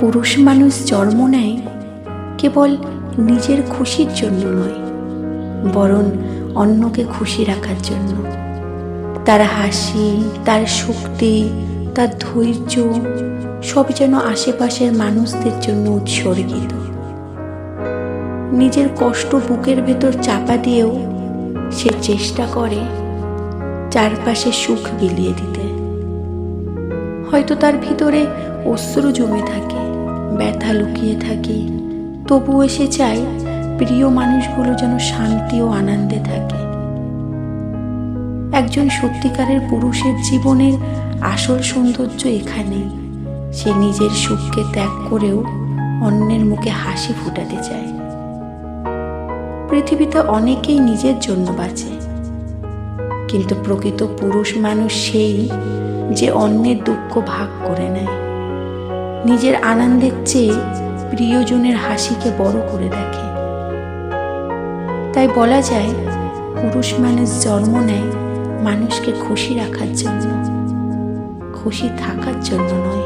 পুরুষ মানুষ জন্ম নেয় কেবল নিজের খুশির জন্য নয়, বরং অন্যকে খুশি রাখার জন্য। তার হাসি, তার শক্তি, তার ধৈর্য সব যেন আশেপাশের মানুষদের জন্য উৎসর্গিত। নিজের কষ্ট বুকের ভেতর চাপা দিয়েও সে চেষ্টা করে চারপাশে সুখ বিলিয়ে দিতে। হয়তো তার ভিতরে অশ্রু জমে থাকে। ব্যথা লুকিয়ে থাকে, তবুও এসে চায় প্রিয় মানুষগুলো যেন শান্তি ও আনন্দে থাকে। একজন সত্যিকারের পুরুষের জীবনের আসল সৌন্দর্য এখানেই সে নিজের সুখকে ত্যাগ করেও অন্যের মুখে হাসি ফুটাতে চায়। পৃথিবীতে অনেকেই নিজের জন্য বাঁচে, কিন্তু প্রকৃত পুরুষ মানুষ সেই যে অন্যের দুঃখ ভাগ করে নেয়। নিজের আনন্দের চেয়ে প্রিয়জনের হাসিকে বড় করে দেখে। তাই বলা যায়, পুরুষ মানুষ জন্ম নেয় মানুষকে খুশি রাখার জন্য, খুশি থাকার জন্য নয়।